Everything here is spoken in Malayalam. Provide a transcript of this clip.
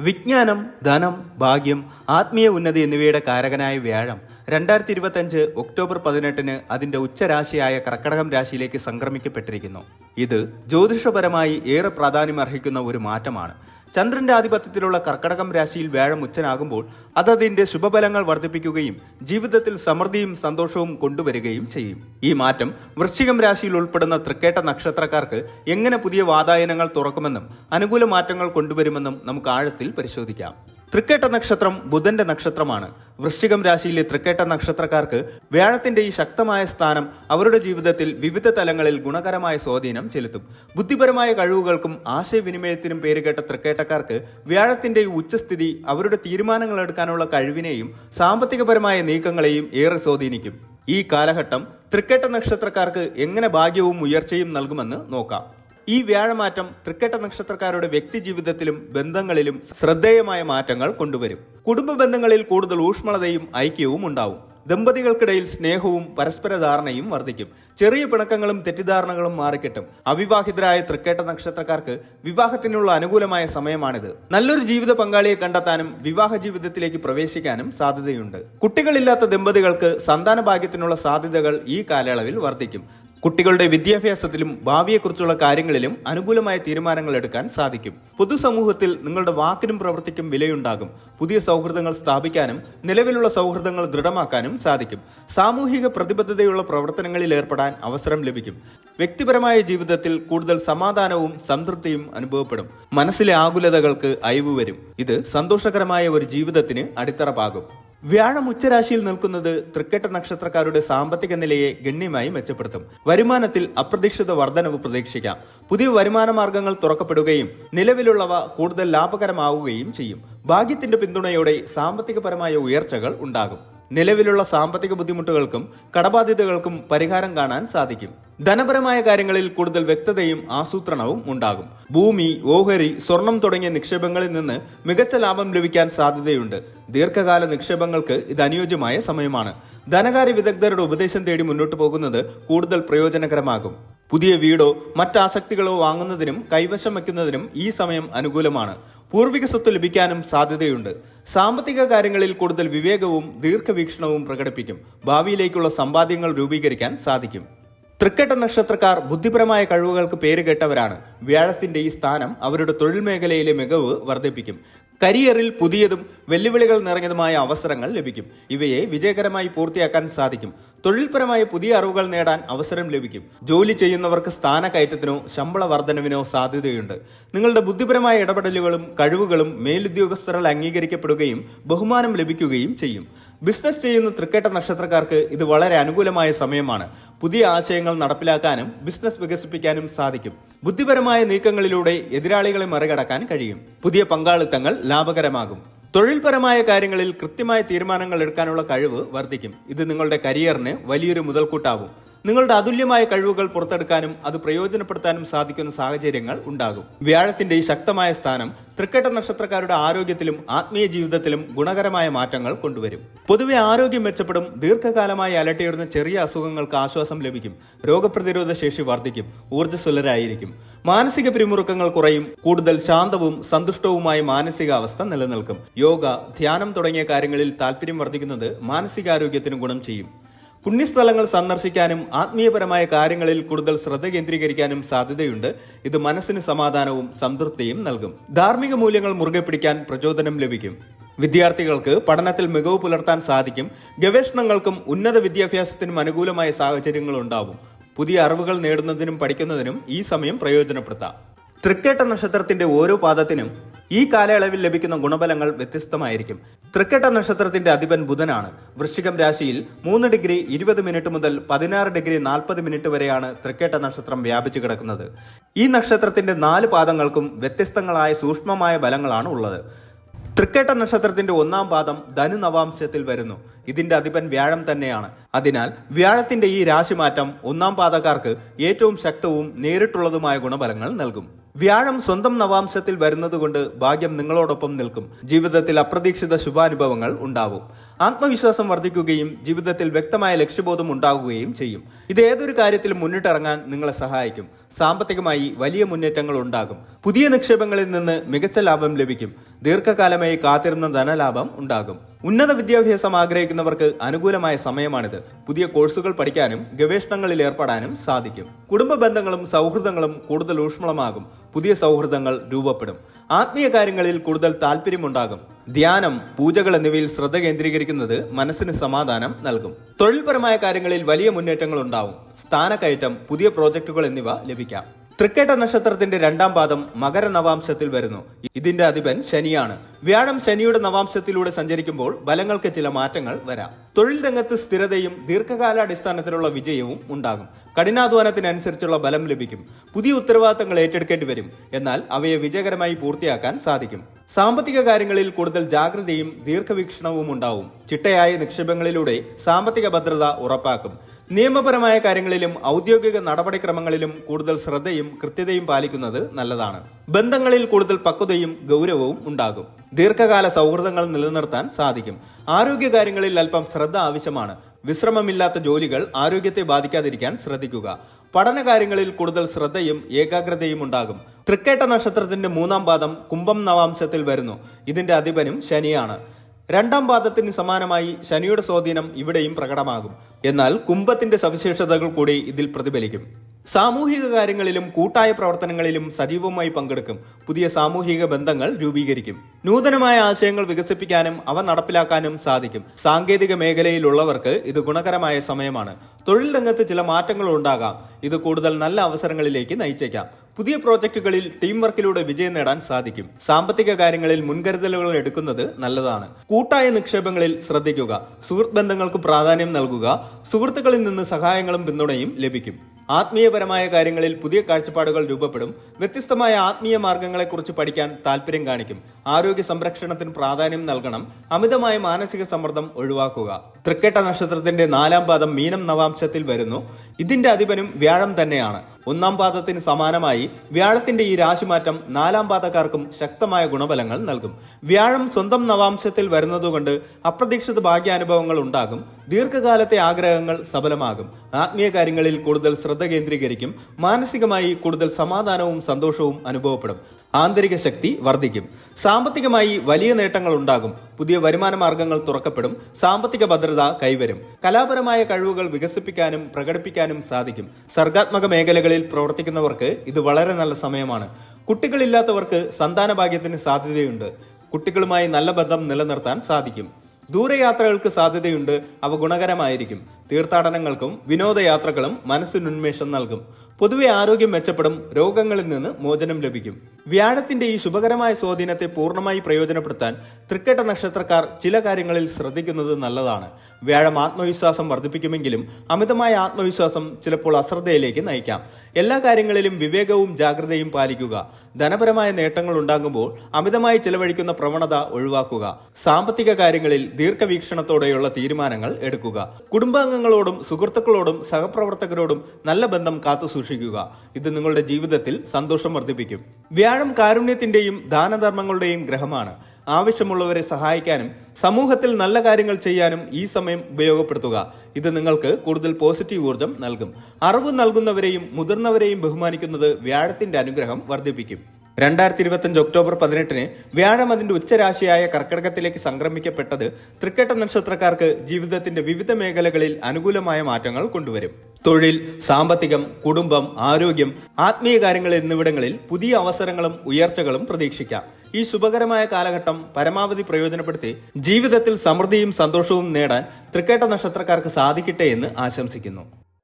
വിജ്ഞാനം ധനം ഭാഗ്യം ആത്മീയ ഉന്നതി എന്നിവയുടെ കാരകനായ വ്യാഴം രണ്ടായിരത്തി ഇരുപത്തഞ്ച് ഒക്ടോബർ പതിനെട്ടിന് അതിന്റെ ഉച്ചരാശിയായ കർക്കടകം രാശിയിലേക്ക് സംക്രമിക്കപ്പെട്ടിരിക്കുന്നു. ഇത് ജ്യോതിഷപരമായി ഏറെ പ്രാധാന്യം അർഹിക്കുന്ന ഒരു മാറ്റമാണ്. ചന്ദ്രന്റെ ആധിപത്യത്തിലുള്ള കർക്കടകം രാശിയിൽ വ്യാഴം ഉച്ചനാകുമ്പോൾ അത് ശുഭഫലങ്ങൾ വർദ്ധിപ്പിക്കുകയും ജീവിതത്തിൽ സമൃദ്ധിയും സന്തോഷവും കൊണ്ടുവരികയും ചെയ്യും. ഈ മാറ്റം വൃശ്ചികം രാശിയിൽ ഉൾപ്പെടുന്ന തൃക്കേട്ട നക്ഷത്രക്കാർക്ക് എങ്ങനെ പുതിയ വാതായനങ്ങൾ തുറക്കുമെന്നും അനുകൂല മാറ്റങ്ങൾ കൊണ്ടുവരുമെന്നും നമുക്ക് ആഴത്തിൽ പരിശോധിക്കാം. തൃക്കേട്ട നക്ഷത്രം ബുധന്റെ നക്ഷത്രമാണ്. വൃശ്ചികം രാശിയിലെ തൃക്കേട്ട നക്ഷത്രക്കാർക്ക് വ്യാഴത്തിന്റെ ഈ ശക്തമായ സ്ഥാനം അവരുടെ ജീവിതത്തിൽ വിവിധ തലങ്ങളിൽ ഗുണകരമായ സ്വാധീനം ചെലുത്തും. ബുദ്ധിപരമായ കഴിവുകൾക്കും ആശയവിനിമയത്തിനും പേരുകേട്ട തൃക്കേട്ടക്കാർക്ക് വ്യാഴത്തിന്റെ ഈ ഉച്ചസ്ഥിതി അവരുടെ തീരുമാനങ്ങൾ എടുക്കാനുള്ള കഴിവിനെയും സാമ്പത്തികപരമായ നീക്കങ്ങളെയും ഏറെ സ്വാധീനിക്കും. ഈ കാലഘട്ടം തൃക്കേട്ട നക്ഷത്രക്കാർക്ക് എങ്ങനെ ഭാഗ്യവും ഉയർച്ചയും നൽകുമെന്ന് നോക്കാം. ഈ വ്യാഴമാറ്റം തൃക്കേട്ട നക്ഷത്രക്കാരുടെ വ്യക്തി ജീവിതത്തിലും ബന്ധങ്ങളിലും ശ്രദ്ധേയമായ മാറ്റങ്ങൾ കൊണ്ടുവരും. കുടുംബ ബന്ധങ്ങളിൽ കൂടുതൽ ഊഷ്മളതയും ഐക്യവും ഉണ്ടാവും. ദമ്പതികൾക്കിടയിൽ സ്നേഹവും പരസ്പര ധാരണയും വർദ്ധിക്കും. ചെറിയ പിണക്കങ്ങളും തെറ്റിദ്ധാരണകളും മാറിക്കിട്ടും. അവിവാഹിതരായ തൃക്കേട്ട നക്ഷത്രക്കാർക്ക് വിവാഹത്തിനുള്ള അനുകൂലമായ സമയമാണിത്. നല്ലൊരു ജീവിത പങ്കാളിയെ കണ്ടെത്താനും വിവാഹ ജീവിതത്തിലേക്ക് പ്രവേശിക്കാനും സാധ്യതയുണ്ട്. കുട്ടികളില്ലാത്ത ദമ്പതികൾക്ക് സന്താന ഭാഗ്യത്തിനുള്ള സാധ്യതകൾ ഈ കാലയളവിൽ വർദ്ധിക്കും. കുട്ടികളുടെ വിദ്യാഭ്യാസത്തിലും ഭാവിയെക്കുറിച്ചുള്ള കാര്യങ്ങളിലും അനുകൂലമായ തീരുമാനങ്ങൾ എടുക്കാൻ സാധിക്കും. പൊതുസമൂഹത്തിൽ നിങ്ങളുടെ വാക്കിനും പ്രവൃത്തിക്കും വിലയുണ്ടാകും. പുതിയ സൗഹൃദങ്ങൾ സ്ഥാപിക്കാനും നിലവിലുള്ള സൗഹൃദങ്ങൾ ദൃഢമാക്കാനും സാധിക്കും. സാമൂഹിക പ്രതിബദ്ധതയുള്ള പ്രവർത്തനങ്ങളിൽ ഏർപ്പെടാൻ അവസരം ലഭിക്കും. വ്യക്തിപരമായ ജീവിതത്തിൽ കൂടുതൽ സമാധാനവും സംതൃപ്തിയും അനുഭവപ്പെടും. മനസ്സിലെ ആകുലതകൾക്ക് അയവ് വരും ഇത് സന്തോഷകരമായ ഒരു ജീവിതത്തിന് അടിത്തറ പാകും. വ്യാഴം ഉച്ചരാശിയിൽ നിൽക്കുന്നത് തൃക്കെട്ട നക്ഷത്രക്കാരുടെ സാമ്പത്തിക നിലയെ ഗണ്യമായി മെച്ചപ്പെടുത്തും. വരുമാനത്തിൽ അപ്രതീക്ഷിത വർധനവ് പ്രതീക്ഷിക്കാം. പുതിയ വരുമാന മാർഗങ്ങൾ തുറക്കപ്പെടുകയും നിലവിലുള്ളവ കൂടുതൽ ലാഭകരമാവുകയും ചെയ്യും. ഭാഗ്യത്തിന്റെ പിന്തുണയോടെ സാമ്പത്തികപരമായ ഉയർച്ചകൾ ഉണ്ടാകും. നിലവിലുള്ള സാമ്പത്തിക ബുദ്ധിമുട്ടുകൾക്കും കടബാധ്യതകൾക്കും പരിഹാരം കാണാൻ സാധിക്കും. ധനപരമായ കാര്യങ്ങളിൽ കൂടുതൽ വ്യക്തതയും ആസൂത്രണവും ഉണ്ടാകും. ഭൂമി ഓഹരി സ്വർണം തുടങ്ങിയ നിക്ഷേപങ്ങളിൽ നിന്ന് മികച്ച ലാഭം ലഭിക്കാൻ സാധ്യതയുണ്ട്. ദീർഘകാല നിക്ഷേപങ്ങൾക്ക് ഇത് അനുയോജ്യമായ സമയമാണ്. ധനകാര്യ വിദഗ്ധരുടെ ഉപദേശം തേടി മുന്നോട്ട് പോകുന്നത് കൂടുതൽ പ്രയോജനകരമാകും. പുതിയ വീടോ മറ്റാസക്തികളോ വാങ്ങുന്നതിനും കൈവശം വയ്ക്കുന്നതിനും ഈ സമയം അനുകൂലമാണ്. പൂർവിക സ്വത്ത് ലഭിക്കാനും സാധ്യതയുണ്ട്. സാമ്പത്തിക കാര്യങ്ങളിൽ കൂടുതൽ വിവേകവും ദീർഘവീക്ഷണവും പ്രകടിപ്പിക്കും. ഭാവിയിലേക്കുള്ള സമ്പാദ്യങ്ങൾ രൂപീകരിക്കാൻ സാധിക്കും. തൃക്കെട്ട നക്ഷത്രക്കാർ ബുദ്ധിപരമായ കഴിവുകൾക്ക് പേരുകേട്ടവരാണ് വ്യാഴത്തിന്റെ ഈ സ്ഥാനം അവരുടെ തൊഴിൽ മേഖലയിലെ മികവ് വർദ്ധിപ്പിക്കും. കരിയറിൽ പുതിയതും വെല്ലുവിളികൾ നിറഞ്ഞതുമായ അവസരങ്ങൾ ലഭിക്കും. ഇവയെ വിജയകരമായി പൂർത്തിയാക്കാൻ സാധിക്കും. തൊഴിൽപരമായ പുതിയ അറിവുകൾ നേടാൻ അവസരം ലഭിക്കും. ജോലി ചെയ്യുന്നവർക്ക് സ്ഥാനക്കയറ്റത്തിനോ ശമ്പള വർധനവിനോ സാധ്യതയുണ്ട്. നിങ്ങളുടെ ബുദ്ധിപരമായ ഇടപെടലുകളും കഴിവുകളും മേലുദ്യോഗസ്ഥരാൽ അംഗീകരിക്കപ്പെടുകയും ബഹുമാനം ലഭിക്കുകയും ചെയ്യും. ബിസിനസ് ചെയ്യുന്ന തൃക്കേട്ട നക്ഷത്രക്കാർക്ക് ഇത് വളരെ അനുകൂലമായ സമയമാണ്. പുതിയ ആശയങ്ങൾ നടപ്പിലാക്കാനും ബിസിനസ് വികസിപ്പിക്കാനും സാധിക്കും. ബുദ്ധിപരമായ നീക്കങ്ങളിലൂടെ എതിരാളികളെ മറികടക്കാൻ കഴിയും. പുതിയ പങ്കാളിത്തങ്ങൾ ലാഭകരമാകും. തൊഴിൽപരമായ കാര്യങ്ങളിൽ കൃത്യമായ തീരുമാനങ്ങൾ എടുക്കാനുള്ള കഴിവ് വർദ്ധിക്കും. ഇത് നിങ്ങളുടെ കരിയറിന് വലിയൊരു മുതൽക്കൂട്ടാവും. നിങ്ങളുടെ അതുല്യമായ കഴിവുകൾ പുറത്തെടുക്കാനും അത് പ്രയോജനപ്പെടുത്താനും സാധിക്കുന്ന സാഹചര്യങ്ങൾ ഉണ്ടാകും. വ്യാഴത്തിന്റെ ഈ ശക്തമായ സ്ഥാനം തൃക്കേട്ട നക്ഷത്രക്കാരുടെ ആരോഗ്യത്തിലും ആത്മീയ ജീവിതത്തിലും ഗുണകരമായ മാറ്റങ്ങൾ കൊണ്ടുവരും. പൊതുവെ ആരോഗ്യം മെച്ചപ്പെടും ദീർഘകാലമായി അലട്ടിയിരുന്ന ചെറിയ അസുഖങ്ങൾക്ക് ആശ്വാസം ലഭിക്കും രോഗപ്രതിരോധ ശേഷി വർദ്ധിക്കും ഊർജസ്വലരായിരിക്കും. മാനസിക പിരിമുറുക്കങ്ങൾ കുറയും കൂടുതൽ ശാന്തവും സന്തുഷ്ടവുമായ മാനസികാവസ്ഥ നിലനിൽക്കും. യോഗ ധ്യാനം തുടങ്ങിയ കാര്യങ്ങളിൽ താല്പര്യം വർദ്ധിക്കുന്നത് മാനസികാരോഗ്യത്തിന് ഗുണം ചെയ്യും. പുണ്യസ്ഥലങ്ങൾ സന്ദർശിക്കാനും ആത്മീയപരമായ കാര്യങ്ങളിൽ കൂടുതൽ ശ്രദ്ധ കേന്ദ്രീകരിക്കാനും സാധ്യതയുണ്ട്. ഇത് മനസ്സിന് സമാധാനവും സംതൃപ്തിയും നൽകും. ധാർമ്മിക മൂല്യങ്ങൾ മുറുകെ പിടിക്കാൻ പ്രചോദനം ലഭിക്കും. വിദ്യാർത്ഥികൾക്ക് പഠനത്തിൽ മികവ് പുലർത്താൻ സാധിക്കും. ഗവേഷണങ്ങൾക്കും ഉന്നത വിദ്യാഭ്യാസത്തിനും അനുകൂലമായ സാഹചര്യങ്ങൾ ഉണ്ടാവും. പുതിയ അറിവുകൾ നേടുന്നതിനും പഠിക്കുന്നതിനും ഈ സമയം പ്രയോജനപ്പെടുത്താം. തൃക്കേട്ട നക്ഷത്രത്തിന്റെ ഓരോ പാദത്തിനും ഈ കാലയളവിൽ ലഭിക്കുന്ന ഗുണബലങ്ങൾ വ്യത്യസ്തമായിരിക്കും. തൃക്കെട്ട നക്ഷത്രത്തിന്റെ അധിപൻ ബുധനാണ്. വൃശ്ചികം രാശിയിൽ മൂന്ന് ഡിഗ്രി ഇരുപത് മിനിറ്റ് മുതൽ പതിനാറ് ഡിഗ്രി നാൽപ്പത് മിനിറ്റ് വരെയാണ് തൃക്കേട്ട നക്ഷത്രം വ്യാപിച്ചു കിടക്കുന്നത്. ഈ നക്ഷത്രത്തിന്റെ നാല് പാദങ്ങൾക്കും വ്യത്യസ്തങ്ങളായ സൂക്ഷ്മമായ ബലങ്ങളാണ് ഉള്ളത്. തൃക്കേട്ട നക്ഷത്രത്തിന്റെ ഒന്നാം പാദം ധനു നവാംശത്തിൽ വരുന്നു. ഇതിന്റെ അധിപൻ വ്യാഴം തന്നെയാണ്. അതിനാൽ വ്യാഴത്തിന്റെ ഈ രാശിമാറ്റം ഒന്നാം പാദക്കാർക്ക് ഏറ്റവും ശക്തവും നേരിട്ടുള്ളതുമായ ഗുണബലങ്ങൾ നൽകും. വ്യാഴം സ്വന്തം നവാംശത്തിൽ വരുന്നതുകൊണ്ട് ഭാഗ്യം നിങ്ങളോടൊപ്പം നിൽക്കും. ജീവിതത്തിൽ അപ്രതീക്ഷിത ശുഭാനുഭവങ്ങൾ ഉണ്ടാവും. ആത്മവിശ്വാസം വർദ്ധിക്കുകയും ജീവിതത്തിൽ വ്യക്തമായ ലക്ഷ്യബോധം ഉണ്ടാകുകയും ചെയ്യും. ഇത് ഏതൊരു കാര്യത്തിലും മുന്നിട്ടിറങ്ങാൻ നിങ്ങളെ സഹായിക്കും. സാമ്പത്തികമായി വലിയ മുന്നേറ്റങ്ങൾ ഉണ്ടാകും. പുതിയ നിക്ഷേപങ്ങളിൽ നിന്ന് മികച്ച ലാഭം ലഭിക്കും. ദീർഘകാലമായി കാത്തിരുന്ന ധനലാഭം ഉണ്ടാകും. ഉന്നത വിദ്യാഭ്യാസം ആഗ്രഹിക്കുന്നവർക്ക് അനുകൂലമായ സമയമാണിത്. പുതിയ കോഴ്സുകൾ പഠിക്കാനും ഗവേഷണങ്ങളിൽ ഏർപ്പെടാനും സാധിക്കും. കുടുംബ ബന്ധങ്ങളും സൗഹൃദങ്ങളും കൂടുതൽ ഊഷ്മളമാകും. പുതിയ സൗഹൃദങ്ങൾ രൂപപ്പെടും. ആത്മീയ കാര്യങ്ങളിൽ കൂടുതൽ താല്പര്യമുണ്ടാകും ധ്യാനം പൂജകൾ എന്നിവയിൽ ശ്രദ്ധ കേന്ദ്രീകരിക്കുന്നത് മനസ്സിന് സമാധാനം നൽകും. തൊഴിൽപരമായ കാര്യങ്ങളിൽ വലിയ മുന്നേറ്റങ്ങൾ ഉണ്ടാവും സ്ഥാനക്കയറ്റം പുതിയ പ്രോജക്റ്റുകൾ എന്നിവ ലഭിക്കാം. തൃക്കേട്ട നക്ഷത്രത്തിന്റെ രണ്ടാം പാദം മകര നവാംശത്തിൽ വരുന്നു. ഇതിന്റെ അധിപൻ ശനിയാണ്. വ്യാഴം ശനിയുടെ നവാംശത്തിലൂടെ സഞ്ചരിക്കുമ്പോൾ ബലങ്ങൾക്ക് ചില മാറ്റങ്ങൾ വരാം. തൊഴിൽ രംഗത്ത് സ്ഥിരതയും ദീർഘകാലാടിസ്ഥാനത്തിലുള്ള വിജയവും ഉണ്ടാകും. കഠിനാധ്വാനത്തിനനുസരിച്ചുള്ള ബലം ലഭിക്കും. പുതിയ ഉത്തരവാദിത്തങ്ങൾ ഏറ്റെടുക്കേണ്ടി വരും. എന്നാൽ അവയെ വിജയകരമായി പൂർത്തിയാക്കാൻ സാധിക്കും. സാമ്പത്തിക കാര്യങ്ങളിൽ കൂടുതൽ ജാഗ്രതയും ദീർഘവീക്ഷണവും ഉണ്ടാവും. ചിട്ടയായ നിക്ഷേപങ്ങളിലൂടെ സാമ്പത്തിക ഭദ്രത ഉറപ്പാക്കും. നിയമപരമായ കാര്യങ്ങളിലും ഔദ്യോഗിക നടപടിക്രമങ്ങളിലും കൂടുതൽ ശ്രദ്ധയും കൃത്യതയും പാലിക്കുന്നത് നല്ലതാണ്. ബന്ധങ്ങളിൽ കൂടുതൽ പക്വതയും ഗൗരവവും ഉണ്ടാകും. ദീർഘകാല സൗഹൃദങ്ങൾ നിലനിർത്താൻ സാധിക്കും. ആരോഗ്യകാര്യങ്ങളിൽ അല്പം ശ്രദ്ധ ആവശ്യമാണ്. വിശ്രമമില്ലാത്ത ജോലികൾ ആരോഗ്യത്തെ ബാധിക്കാതിരിക്കാൻ ശ്രദ്ധിക്കുക. പഠനകാര്യങ്ങളിൽ കൂടുതൽ ശ്രദ്ധയും ഏകാഗ്രതയും ഉണ്ടാകും. തൃക്കേട്ട നക്ഷത്രത്തിന്റെ മൂന്നാം പാദം കുംഭം നവാംശത്തിൽ വരുന്നു. ഇതിന്റെ അധിപനും ശനിയാണ്. രണ്ടാം പാദത്തിന് സമാനമായി ശനിയുടെ സ്വാധീനം ഇവിടെയും പ്രകടമാകും. എന്നാൽ കുംഭത്തിന്റെ സവിശേഷതകൾ കൂടി ഇതിൽ പ്രതിഫലിക്കും. സാമൂഹിക കാര്യങ്ങളിലും കൂട്ടായ പ്രവർത്തനങ്ങളിലും സജീവമായി പങ്കെടുക്കും. പുതിയ സാമൂഹിക ബന്ധങ്ങൾ രൂപീകരിക്കും. നൂതനമായ ആശയങ്ങൾ വികസിപ്പിക്കാനും അവ നടപ്പിലാക്കാനും സാധിക്കും. സാങ്കേതിക മേഖലയിലുള്ളവർക്ക് ഇത് ഗുണകരമായ സമയമാണ്. തൊഴിൽ രംഗത്ത് ചില മാറ്റങ്ങൾ ഉണ്ടാകാം. ഇത് കൂടുതൽ നല്ല അവസരങ്ങളിലേക്ക് നയിച്ചേക്കാം. പുതിയ പ്രോജക്റ്റുകളിൽ ടീം വർക്കിലൂടെ വിജയം നേടാൻ സാധിക്കും. സാമ്പത്തിക കാര്യങ്ങളിൽ മുൻകരുതലുകൾ എടുക്കുന്നത് നല്ലതാണ്. കൂട്ടായ നിക്ഷേപങ്ങളിൽ ശ്രദ്ധിക്കുക. സുഹൃത്ത് ബന്ധങ്ങൾക്ക് പ്രാധാന്യം നൽകുക. സുഹൃത്തുക്കളിൽ നിന്ന് സഹായങ്ങളും പിന്തുണയും ലഭിക്കും. ആത്മീയപരമായ കാര്യങ്ങളിൽ പുതിയ കാഴ്ചപ്പാടുകൾ രൂപപ്പെടും. വ്യത്യസ്തമായ ആത്മീയ മാർഗങ്ങളെക്കുറിച്ച് പഠിക്കാൻ താല്പര്യം കാണിക്കും. ആരോഗ്യ സംരക്ഷണത്തിന് പ്രാധാന്യം നൽകണം. അമിതമായ മാനസിക സമ്മർദ്ദം ഒഴിവാക്കുക. തൃക്കേട്ട നക്ഷത്രത്തിന്റെ നാലാം പാദം മീനം നവാംശത്തിൽ വരുന്നു. ഇതിന്റെ അധിപനും വ്യാഴം തന്നെയാണ്. ഒന്നാം പാദത്തിന് സമാനമായി വ്യാഴത്തിന്റെ ഈ രാശിമാറ്റം നാലാം പാദക്കാർക്കും ശക്തമായ ഗുണഫലങ്ങൾ നൽകും. വ്യാഴം സ്വന്തം നവാംശത്തിൽ വരുന്നതുകൊണ്ട് അപ്രതീക്ഷിത ഭാഗ്യാനുഭവങ്ങൾ ഉണ്ടാകും. ദീർഘകാലത്തെ ആഗ്രഹങ്ങൾ സഫലമാകും. ആത്മീയ കാര്യങ്ങളിൽ കൂടുതൽ ശ്രദ്ധ കേന്ദ്രീകരിക്കും മാനസികമായി കൂടുതൽ സമാധാനവും സന്തോഷവും അനുഭവപ്പെടും ആന്തരിക ശക്തി വർദ്ധിക്കും. സാമ്പത്തികമായി വലിയ നേട്ടങ്ങൾ ഉണ്ടാകും പുതിയ വരുമാന മാർഗങ്ങൾ തുറക്കപ്പെടും സാമ്പത്തിക ഭദ്രത കൈവരും കലാപരമായ കഴിവുകൾ വികസിപ്പിക്കാനും പ്രകടിപ്പിക്കാനും സാധിക്കും. സർഗാത്മക മേഖലകളിൽ പ്രവർത്തിക്കുന്നവർക്ക് ഇത് വളരെ നല്ല സമയമാണ്. കുട്ടികളില്ലാത്തവർക്ക് സന്താന ഭാഗ്യത്തിന് സാധ്യതയുണ്ട്. കുട്ടികളുമായി നല്ല ബന്ധം നിലനിർത്താൻ സാധിക്കും. ദൂരയാത്രകൾക്ക് സാധ്യതയുണ്ട് അവ ഗുണകരമായിരിക്കും. തീർത്ഥാടനങ്ങൾക്കും വിനോദയാത്രകളും മനസ്സിനുന്മേഷം നൽകും. പൊതുവെ ആരോഗ്യം മെച്ചപ്പെടും രോഗങ്ങളിൽ നിന്ന് മോചനം ലഭിക്കും. വ്യാഴത്തിന്റെ ഈ ശുഭകരമായ സ്വാധീനത്തെ പൂർണമായി പ്രയോജനപ്പെടുത്താൻ തൃക്കെട്ട നക്ഷത്രക്കാർ ചില കാര്യങ്ങളിൽ ശ്രദ്ധിക്കുന്നത് നല്ലതാണ്. വ്യാഴം ആത്മവിശ്വാസം വർദ്ധിപ്പിക്കുമെങ്കിലും അമിതമായ ആത്മവിശ്വാസം ചിലപ്പോൾ അശ്രദ്ധയിലേക്ക് നയിക്കാം. എല്ലാ കാര്യങ്ങളിലും വിവേകവും ജാഗ്രതയും പാലിക്കുക. ധനപരമായ നേട്ടങ്ങൾ ഉണ്ടാകുമ്പോൾ അമിതമായി ചെലവഴിക്കുന്ന പ്രവണത ഒഴിവാക്കുക. സാമ്പത്തിക കാര്യങ്ങളിൽ ദീർഘവീക്ഷണത്തോടെയുള്ള തീരുമാനങ്ങൾ എടുക്കുക. കുടുംബാംഗങ്ങളോടും സുഹൃത്തുക്കളോടും സഹപ്രവർത്തകരോടും നല്ല ബന്ധം കാത്തു സൂക്ഷിക്കുക. ഇത് നിങ്ങളുടെ ജീവിതത്തിൽ സന്തോഷം വർദ്ധിപ്പിക്കും. വ്യാഴം കാരുണ്യത്തിന്റെയും ദാനധർമ്മങ്ങളുടെയും ഗ്രഹമാണ്. ആവശ്യമുള്ളവരെ സഹായിക്കാനും സമൂഹത്തിൽ നല്ല കാര്യങ്ങൾ ചെയ്യാനും ഈ സമയം ഉപയോഗപ്പെടുത്തുക. ഇത് നിങ്ങൾക്ക് കൂടുതൽ പോസിറ്റീവ് ഊർജം നൽകും. അറിവ് നൽകുന്നവരെയും മുതിർന്നവരെയും ബഹുമാനിക്കുന്നത് വ്യാഴത്തിന്റെ അനുഗ്രഹം വർദ്ധിപ്പിക്കും. രണ്ടായിരത്തി ഇരുപത്തിയഞ്ച് ഒക്ടോബർ പതിനെട്ടിന് വ്യാഴം അതിന്റെ ഉച്ചരാശിയായ കർക്കടകത്തിലേക്ക് സംക്രമിക്കപ്പെട്ടത് തൃക്കേട്ട നക്ഷത്രക്കാർക്ക് ജീവിതത്തിന്റെ വിവിധ മേഖലകളിൽ അനുകൂലമായ മാറ്റങ്ങൾ കൊണ്ടുവരും. തൊഴിൽ സാമ്പത്തികം കുടുംബം ആരോഗ്യം ആത്മീയ കാര്യങ്ങൾ എന്നിവിടങ്ങളിൽ പുതിയ അവസരങ്ങളും ഉയർച്ചകളും പ്രതീക്ഷിക്കാം. ഈ ശുഭകരമായ കാലഘട്ടം പരമാവധി പ്രയോജനപ്പെടുത്തി ജീവിതത്തിൽ സമൃദ്ധിയും സന്തോഷവും നേടാൻ തൃക്കേട്ട നക്ഷത്രക്കാർക്ക് സാധിക്കട്ടെ എന്ന് ആശംസിക്കുന്നു.